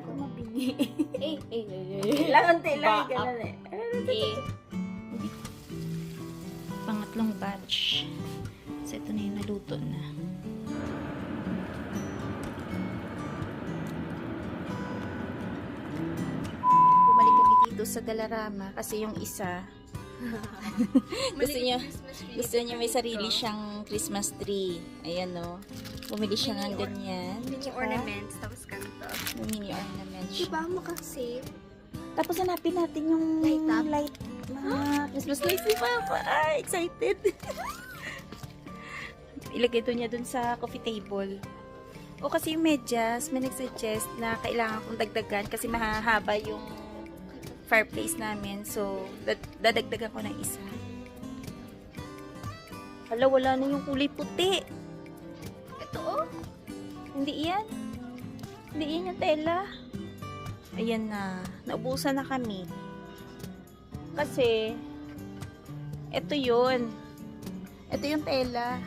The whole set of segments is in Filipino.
ko mabili. Eh, eh, eh. Kailangan lang Ba- ganun eh. Eh, Pangatlong batch. So, ito na yung naluto na. Bumalik kami dito sa Dalarama kasi yung isa gusto niya gusto niya may sarili siyang Christmas tree. Ayan no. Bumili siya ng ganyan. Mini Tsaka, ornaments, tapos may mini ornaments. Diba mo kasi? Tapos hanapin natin yung Light up? light mga Christmas lights ni Papa. Ah, excited. Ilagay to niya dun sa coffee table. O kasi yung medyas, may nagsuggest na kailangan kong dagdagan kasi mahahaba yung fireplace namin. So, dad- dadagdagan ko ng isa. Hala, wala na yung kulay puti. Ito oh. Hindi yan. Yan yung tela. Ayan na. Naubusan na kami. Kasi, ito yun. Ito yung tela.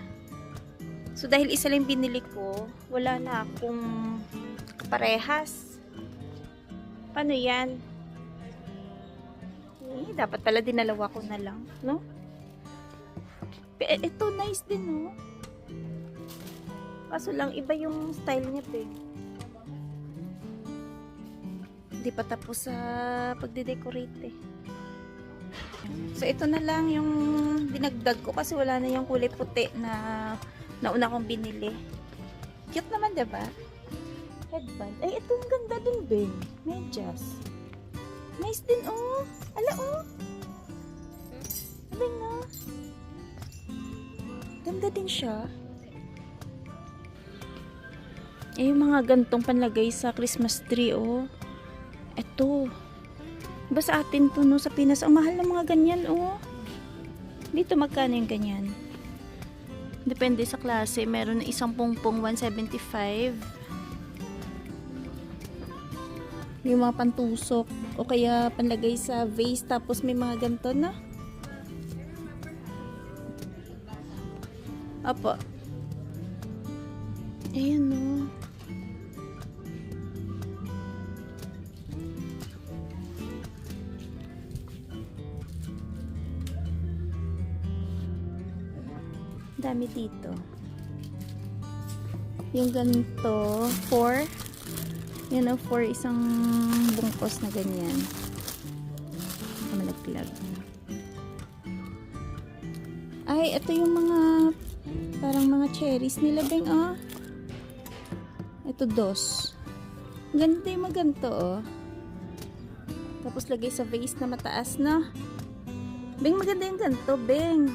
So, dahil isa lang binili ko, wala na akong parehas. Paano yan? Eh, dapat pala dinalawa ko na lang, no? Ito, nice din, no? Kaso lang, iba yung style niya, pe. Hindi pa tapos sa pagde-decorate, eh. So, ito na lang yung dinagdag ko kasi wala na yung kulay puti na nauna kong binili. Cute naman, diba? Headband. Ay, ito ang ganda din, Ben. Medyas. Nice din, oh. Ala, oh. Abay na. Ganda din siya. Eh, yung mga gantong panlagay sa Christmas tree, oh. Eto. Ba sa atin to, no? Sa Pinas, ang mahal ng mga ganyan, oh. Dito, magkano yung ganyan? Depende sa klase. Meron na isang pungpong 175. Yung mga pantusok. O kaya panlagay sa vase. Tapos may mga ganito na. Apo. Ayan, no. Dami dito. Yung ganito, 4. Yan o, 4 isang bungkos na ganyan. Malaglag. Ay, ito yung mga parang mga cherries nila, Beng, oh. Ito, dos. Ganda yung mga ganito, oh. Tapos lagay sa vase na mataas na. Beng, maganda yung ganito, Beng.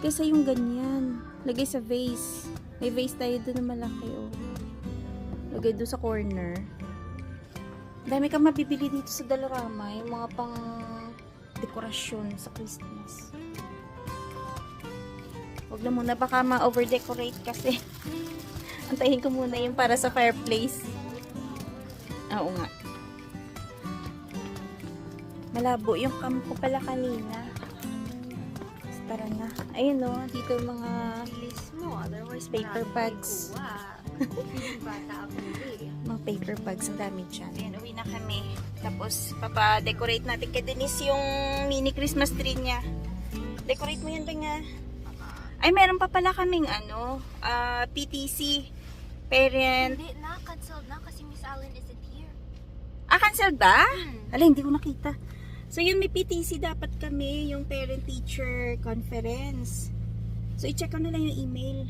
Kaysa yung ganyan. Lagay sa vase. May vase tayo doon na malaki, oh. Lagay doon sa corner. Dami kang mabibili dito sa Dalarama. Yung mga pang dekorasyon sa Christmas. Huwag na muna. Baka ma-over-decorate kasi. Antayin ko muna yung para sa fireplace. Oo nga. Malabo yung cam ko pala kanina. Tara na. Ayun o, dito yung mga Bilis mo, otherwise Paper bags. mga paper bags. Ang dami dyan. Ayan, uwi na kami. Tapos, papa-decorate natin kay Denise yung mini Christmas tree niya. Decorate mo yan ba nga? Ay, meron pa pala kaming ano, ah, PTC. Parent. Hindi na, canceled na kasi Miss Allen isn't here. Ah, cancel ba? Hmm. Ala, hindi ko nakita. So, yun, may PTC dapat kami, yung parent-teacher conference. So, i-check ko na lang yung email.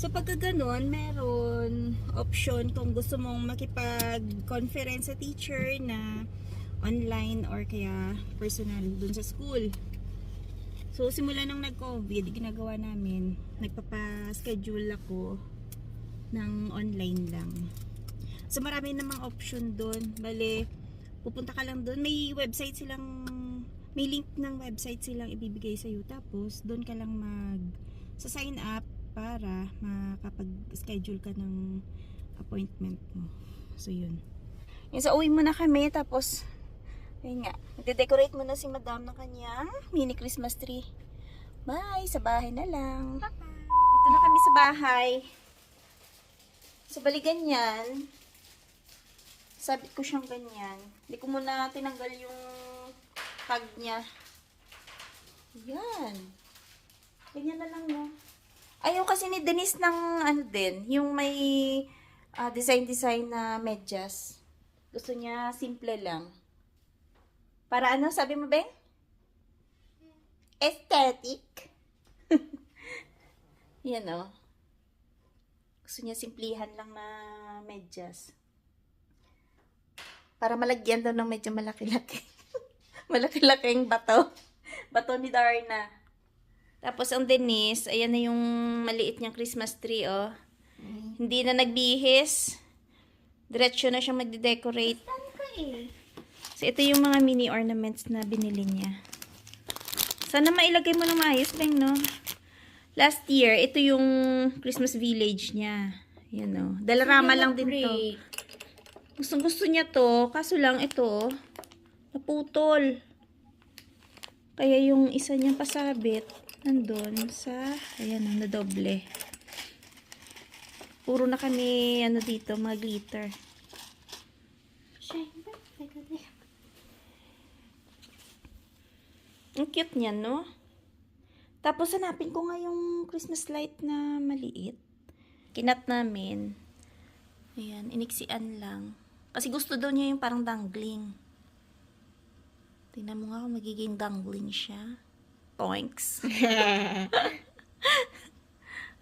So, pagka ganun, meron option kung gusto mong makipag-conference sa teacher na online or kaya personal dun sa school. So, simula nang nag-COVID, ginagawa namin, nagpapa-schedule ako ng online lang. So, marami namang option doon. Bale, pupunta ka lang doon. May website silang, may link ng website silang ibibigay sa'yo. Tapos, doon ka lang mag, sa sign up para makapag-schedule ka ng appointment mo. So, yun. Yung sa uwi mo na kami, tapos, ayun nga, decorate mo na si madam ng kanyang mini Christmas tree. Bye! Sa bahay na lang. Dito na kami sa bahay. Sa baligan yan, Sabit ko siyang ganyan. Hindi ko muna tinanggal yung tag niya. Yan. Ganyan na lang, no? Ayaw kasi ni Denise ng ano din, yung may ah, design-design na medyas. Gusto niya simple lang. Para ano, sabi mo, Beng? Aesthetic. Yan, oh. Gusto niya simplihan lang na medyas. Para malagyan daw ng medyo malaki-laki. malaki-laking bato. Bato ni Darna. Tapos ang Denise, ayan na yung maliit niyang Christmas tree, oh. Hindi na nagbihis. Diretso na siyang magde-decorate. Eh? So, ito yung mga mini ornaments na binili niya. Sana mailagay mo na maayos, Beng, no? Last year, ito yung Christmas village niya. Yan, no? Dalarama lang din to. Gustong gusto niya to, kaso lang ito, naputol. Kaya yung isa niyang pasabit, nandun sa, ayan, na doble. Puro na kami, ano dito, mga glitter. Ang cute niya, no? Tapos hanapin ko nga yung Christmas light na maliit. Kinat namin. Ayan, iniksian lang. Kasi gusto daw niya yung parang dangling. Tingnan mo nga kung magiging dangling siya. Poinks.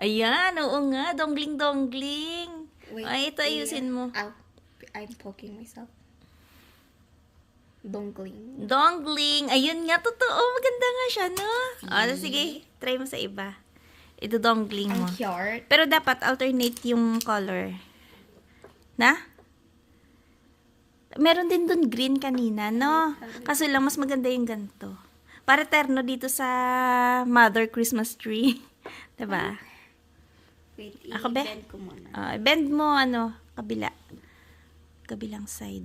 Ayan, oo nga. Dongling-dongling. Ay, ito ayusin mo. I'll, I'm poking myself. Dongling. Dongling. Ayun nga, totoo. Maganda nga siya, no? Ah, sige, try mo sa iba. Ito dongling mo. Ang cute. Pero dapat alternate yung color. Na? Meron din dun green kanina, no? Kaso lang, mas maganda yung ganito. Para terno dito sa Mother Christmas tree. 'Di ba? Wait, Ako, be? i-bend ko muna. Ah, bend mo, ano, kabila. Kabilang side.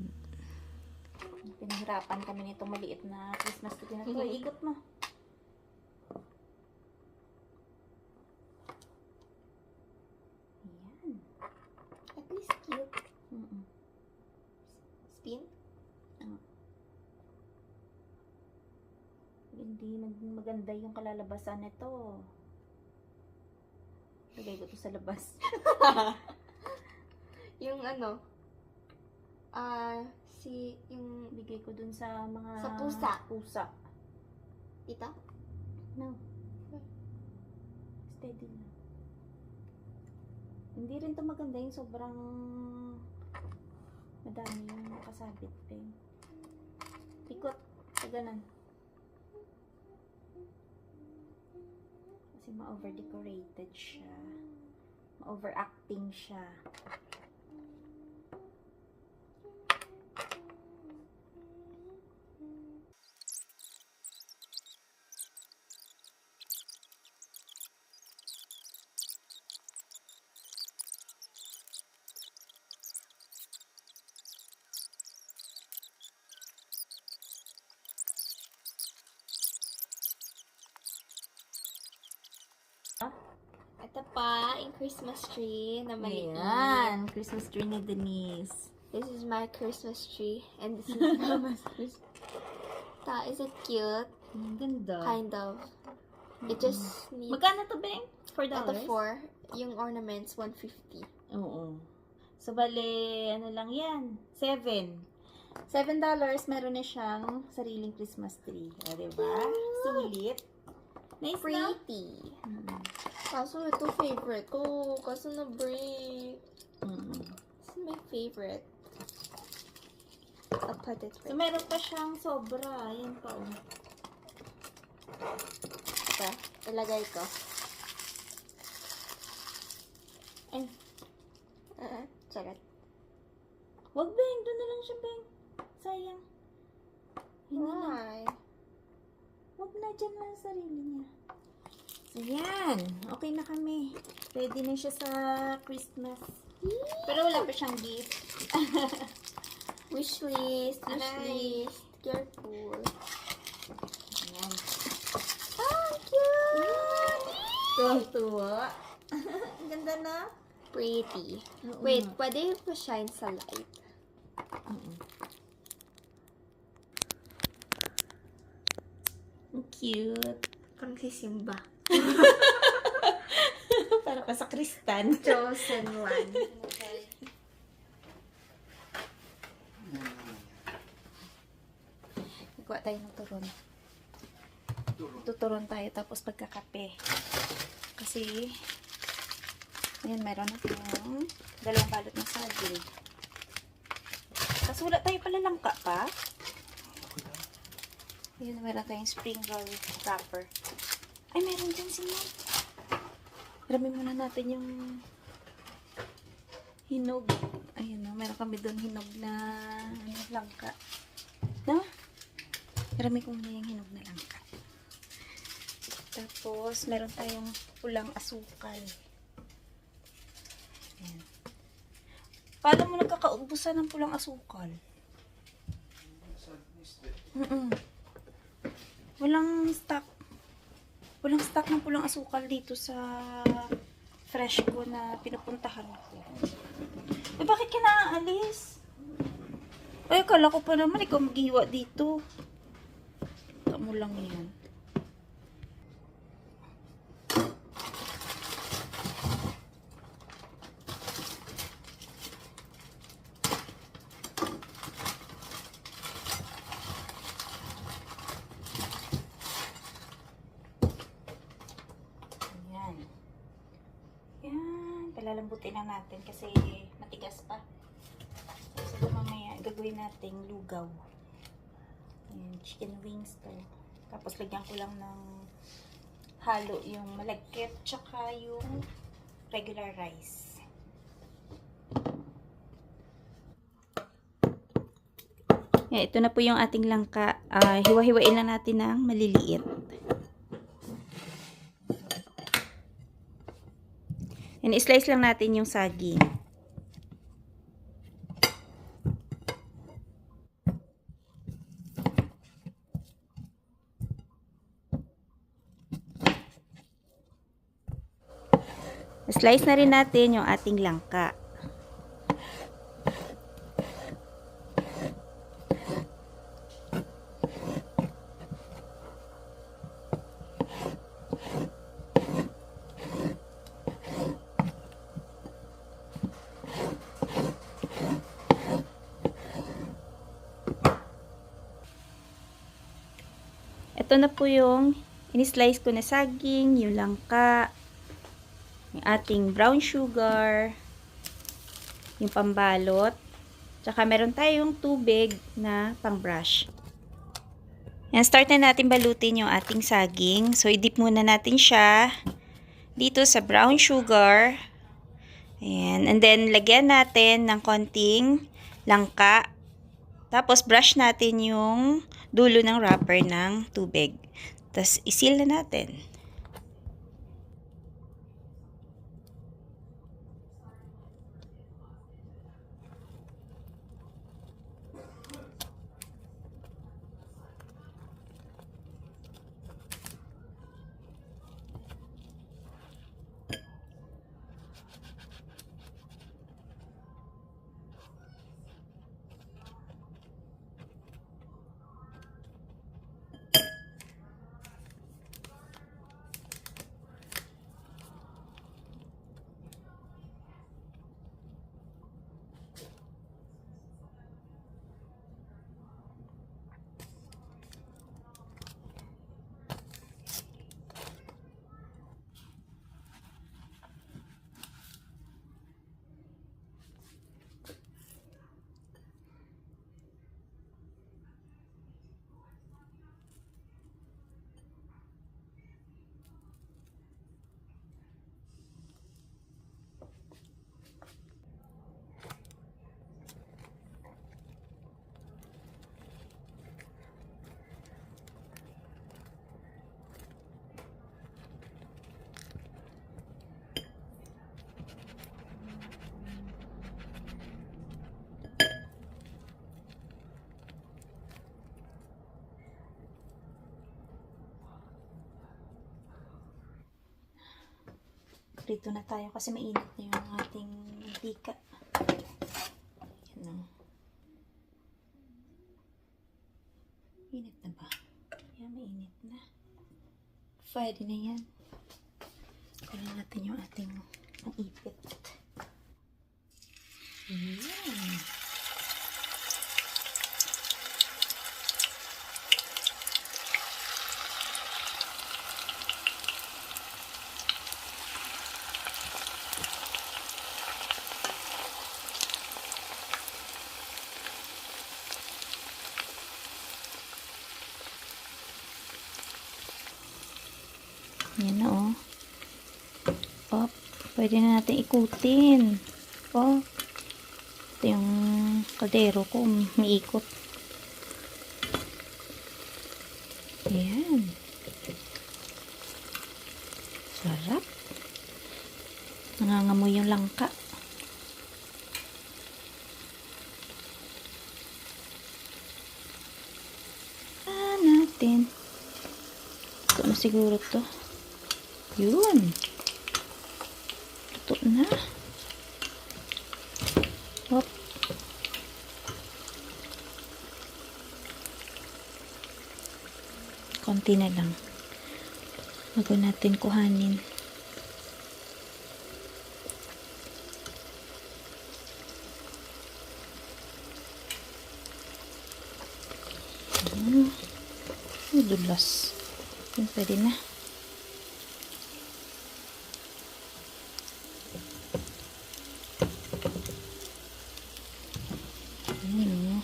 Pinahirapan kami nitong maliit na Christmas tree na to. Ikot mo. Ayan. At least cute. Mm-mm. Spin? Hindi naging maganda yung kalalabasan nito. Lagay ko to sa labas. Yung ano, ah, si, yung, Bigay ko dun sa mga... Sa pusa. Pusa. ito? No. Steady lang. Hindi rin to maganda yung sobrang madami yung nakasabit pa yun. Ikot. Sa ganun. Kasi ma-over-decorated siya. Ma-overacting siya. Ito pa, yung Christmas tree na maliit. Ayan. Christmas tree ni Denise. This is my Christmas tree, and this is Mama's Christmas. Ta, is it cute? Ang ganda. Kind of. It just needs... Magkano to, Beng? $4? Ito four. Yung ornaments, 150. Oo. So, bale, ano lang yan? Seven. Seven dollars, meron na siyang sariling Christmas tree. O, diba? Sulit. Nice na? Pretty. Mm. Kaso ito favorite ko. Kaso na-break. Mm. This is my favorite. I'll put it So, right meron pa siyang sobra. Yan pa, oh. Ito. Ilagay ko. Ay, Uh, charot. wag, Beng. Doon na lang siya, Beng. Sayang. Hindi na. Why? Wag na, dyan lang sa sarili niya. So, yan. Okay na kami. Ready na siya sa Christmas. Pero wala pa siyang gift. Wish list. Wish Aray. list. Careful. Ayan. Ah, cute! Tuwa-tuwa. Ang ganda na. Pretty. Wait, pwede pa shine sa light. Mm-mm. Ang cute. Parang si Simba. Para ka sa kristan. Chosen one. Nagawa tayo ng turon. Tuturon tayo tapos pagkakape. Kasi, ayan, meron akong dalawang balot ng saging. Tapos wala tayo pala langka pa. Ayan, meron tayong spring roll wrapper. Ay, meron dyan si Mom. Rami muna natin yung hinog. Ayan o, meron kami doon hinog na ano, langka. No? Rami ko muna yung hinog na langka. Tapos, meron tayong pulang asukal. Ayan. Paano mo nagkakaubusan ng pulang asukal? Mm Walang stock. Walang stock ng pulang asukal dito sa fresh ko na pinupuntahan ko. Eh, bakit ka naaalis? Ay, akala ko pa naman ikaw maghiwa dito. Ito mo lang yan. Ayan. Yan. Palalambutin lang natin kasi matigas pa. So, mamaya gagawin nating lugaw. Ayan, chicken wings to. Tapos lagyan ko lang ng halo yung malagkit tsaka yung regular rice. Yeah, ito na po yung ating langka. Ah, hiwa-hiwain lang natin ng maliliit. And slice lang natin yung saging. Slice na rin natin yung ating langka. Ito na po yung in-slice ko na saging, yung langka, yung ating brown sugar, yung pambalot, tsaka meron tayong tubig na pang-brush. Yan, start na natin balutin yung ating saging. So, i-dip muna natin siya dito sa brown sugar. Ayan. And then, lagyan natin ng konting langka. Tapos, brush natin yung dulo ng wrapper ng tubig. Tapos, isil na natin. magprito na tayo kasi mainit na yung ating mantika. Yan o. Init na ba? Yan, mainit na. Pwede na yan. Kunin natin yung ating maipit. Yan. Yeah. Pwede na natin ikutin. Oh. Ito yung kaldero ko, umiikot. Ayan. Sarap. Nangangamoy yung langka. Ah, natin. Ito na siguro to. Yun. Na. Hop. Konti na lang. Bago natin kuhanin. Hmm. Dulas. Yun, pwede na. Ayun, oh.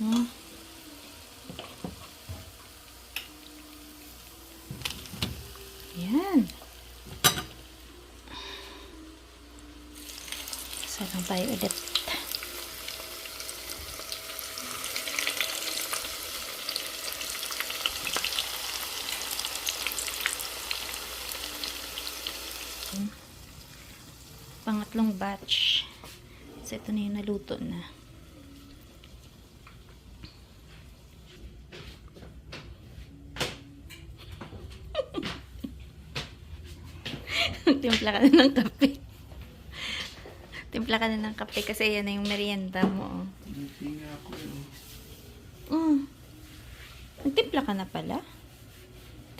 Mhm. Yan. Isa lang tayo ulit. Pangatlong batch. So, ito na yung naluto na. Timpla ka na ng kape. Timpla ka na ng kape kasi yan na yung merienda mo. oh. Hindi nga ako eh. Mm. Nagtimpla ka na pala.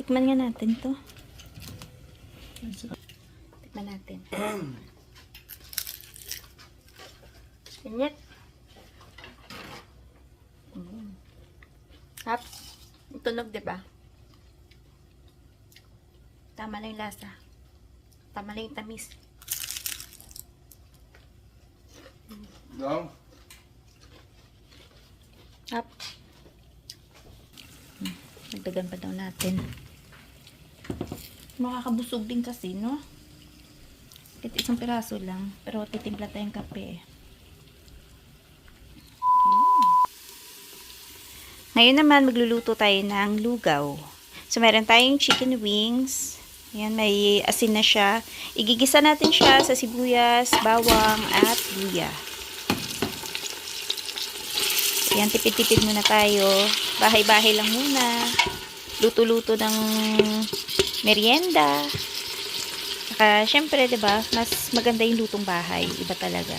Tikman nga natin to. Tikman natin. Init. Mm. Hap. Tunog, di ba? Tama lang yung lasa. Tama lang yung tamis. Daw? Hap. Hmm. Nagdagan pa daw natin. Makakabusog din kasi, no? Kahit isang piraso lang. Pero titimpla tayong kape. Ngayon naman, magluluto tayo ng lugaw. So, meron tayong chicken wings. Ayan, may asin na siya. Igigisa natin siya sa sibuyas, bawang, at luya. Ayan, tipid-tipid muna tayo. Bahay-bahay lang muna. Luto-luto ng merienda. Saka, syempre, ba mas maganda yung lutong bahay. Iba talaga.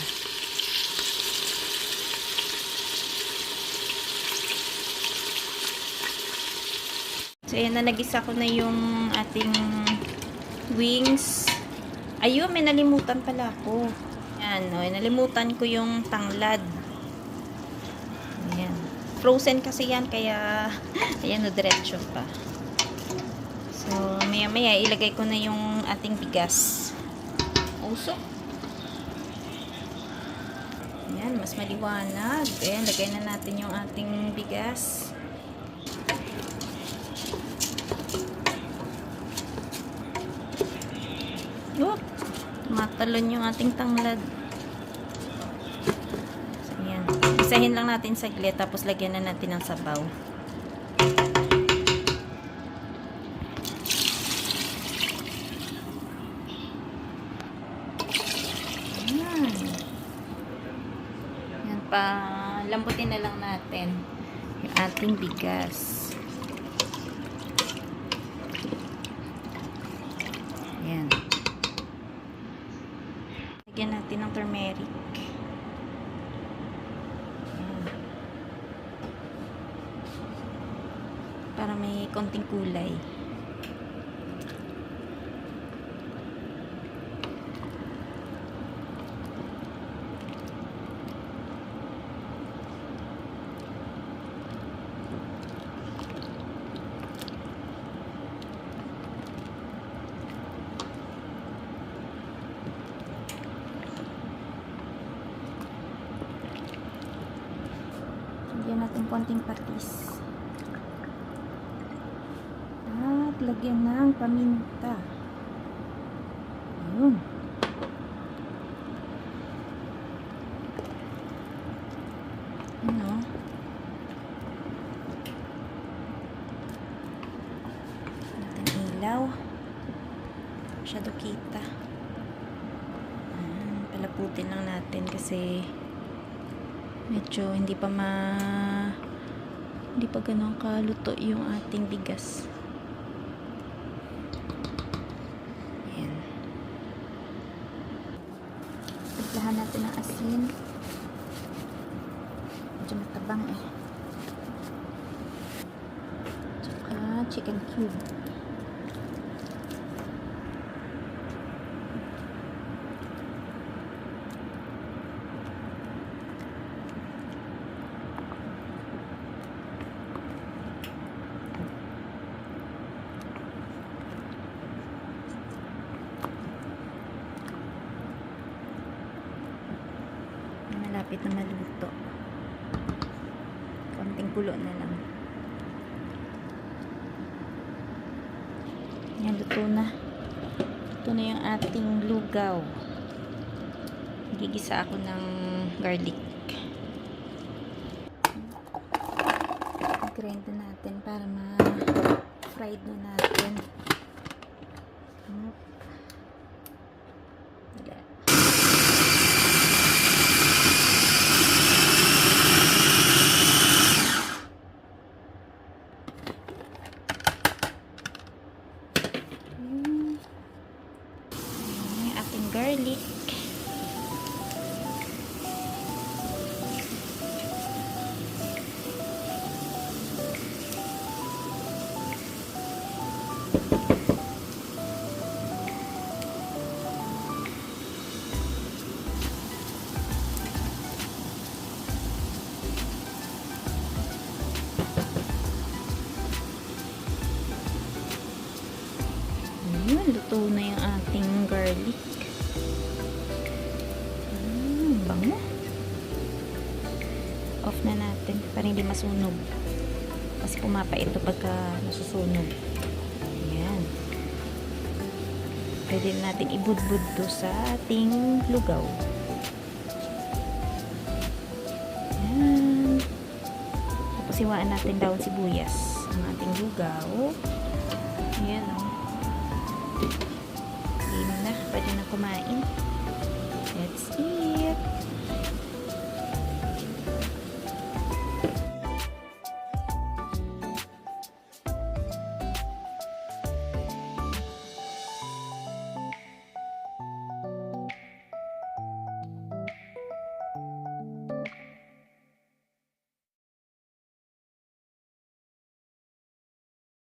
So, ayan na, nagisa ko na yung ating wings. Ayun, may nalimutan pala ako. Ayan, no, nalimutan ko yung tanglad. Ayan. Frozen kasi yan, kaya, ayan, no, diretso pa. So, maya maya, ilagay ko na yung ating bigas. Usok. Ayan, mas maliwanag. Ayan, lagay na natin yung ating bigas. Oh, tumatalon yung ating tanglad. So, ayan. Isahin lang natin saglit, tapos lagyan na natin ng sabaw. Lambutin na lang natin yung ating bigas. Ayan. Lagyan natin ng turmeric. Para may konting kulay. Ilaw. Masyado kita. Ayan, palaputin lang natin kasi medyo hindi pa ma hindi pa ganun kaluto yung ating bigas. Ayan. Timplahan natin ng asin. Medyo matabang eh. Tsaka chicken cube malapit na maluto. Konting kulo na lang. Yan luto na. Ito na yung ating lugaw. Gigisa ako ng garlic grind na natin para ma-fried na natin Hop. Wala. Mm. Ayan yung ating hindi masunog. Kasi pumapait ito pagka nasusunog. Ayan. Pwede na natin ibudbud to sa ating lugaw. Ayan. Tapos iwaan natin daw sibuyas ang ating lugaw. Ayan o. Oh. Game na. Pwede na kumain. Let's eat.